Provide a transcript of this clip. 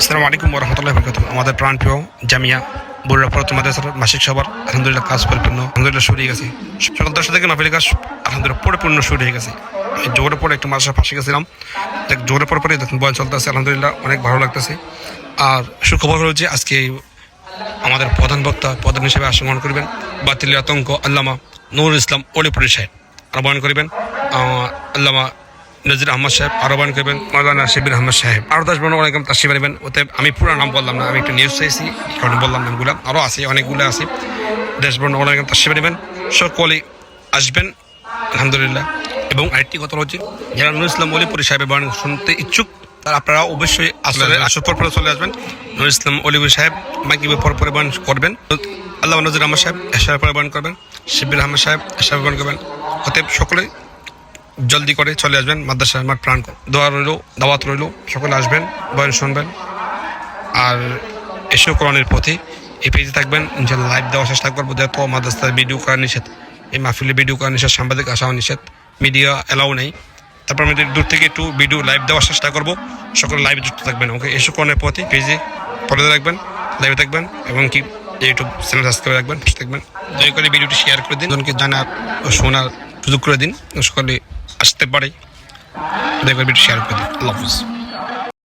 আসসালামু আলাইকুম রহমতুল্লাহ বরকাত আমাদের প্রাণপ্রিয় জামিয়া বুড়া প্রথম মাদ্রাসার মাসিক সবার আলহামদুলিল্লাহ কাজ পরিপূর্ণ আলহামদুলিল্লাহ শুরু হয়ে গেছে। সকাল দশটা থেকে মাহফিলের কাজ আলহামদুলিল্লাহ পরিপূর্ণ শুরু হয়ে গেছে। আমি জোরে পরে একটু মাদ্রাসার পাশে গেছিলাম। দেখ জোরে পরে পরে দেখুন বয়স চলতেছে আলহামদুলিল্লাহ অনেক ভালো লাগতেছে। আর সুখবর হলো যে আজকে আমাদের প্রধান বক্তা প্রধান হিসেবে আসমান করবেন বাতিল আতঙ্ক আল্লামা নুরুল ইসলাম অলিপুরি সাহেব। আহ্বান করিবেন। আহ, আল্লামা নজির আহমদ সাহেব আহ্বান করবেন মৌলানা শিবির আহমদ সাহেব। আরও দশ জন অনেক তাসিব নেবেন। ওতে আমি পুরো নাম বললাম না আমি একটু নিউজ চাইছি কারণে বললাম নামগুলো আরও আছে অনেকগুলো আছে। দেশবর্ণ অনেক তাসিব নেবেন। সকলেই আসবেন আলহামদুলিল্লাহ। এবং আরেকটি কথা হচ্ছে যারা নুর ইসলাম অলিপুরি সাহেবের বয়ান শুনতে ইচ্ছুক তারা আপনারা অবশ্যই আসলে আসর পর পরে চলে আসবেন। নুর ইসলাম অলিপুরি সাহেব মাইকিবে পর পরে বয়ান করবেন। আল্লাহ নজির আহমদ সাহেব এশার পরে বয়ান করবেন। শিবির আহমদ সাহেব এশার বয়ান করবেন। অতএব সকলেই জলদি করে চলে আসবেন মাদ্রাসা আমার প্রাণ। দোয়া রইল, দাওয়াত রইল, সকলে আসবেন, বয়ান শুনবেন। আর এসেও কোরআনের পথে, এই পেজে থাকবেন ইনশাল্লাহ লাইভ দেওয়ার চেষ্টা করব, যেহেতু মাদ্রাসার ভিডিও করা নিষেধ, এই মাহফিলে ভিডিও করা নিষেধ, সাংবাদিক আসা নিষেধ মিডিয়া এলাও নেই। তারপর আমি দূর থেকে একটু ভিডিও লাইভ দেওয়ার চেষ্টা করব, সকলে লাইভ যুক্ত থাকবেন ওকে এসে কোরআনের পথে, পেজে পড়ে রাখবেন লাইভে থাকবেন, এবং কি ইউটিউব চ্যানেল সাবস্ক্রাইব রাখবেন থাকবেন। দয়া করে ভিডিওটি শেয়ার করে দিন, জনকে জানার শোনার সুযোগ করে দিন, সকলে আসতে পারে। দয়া করে শেয়ার করে দিন। আল্লাহ হাফিজ।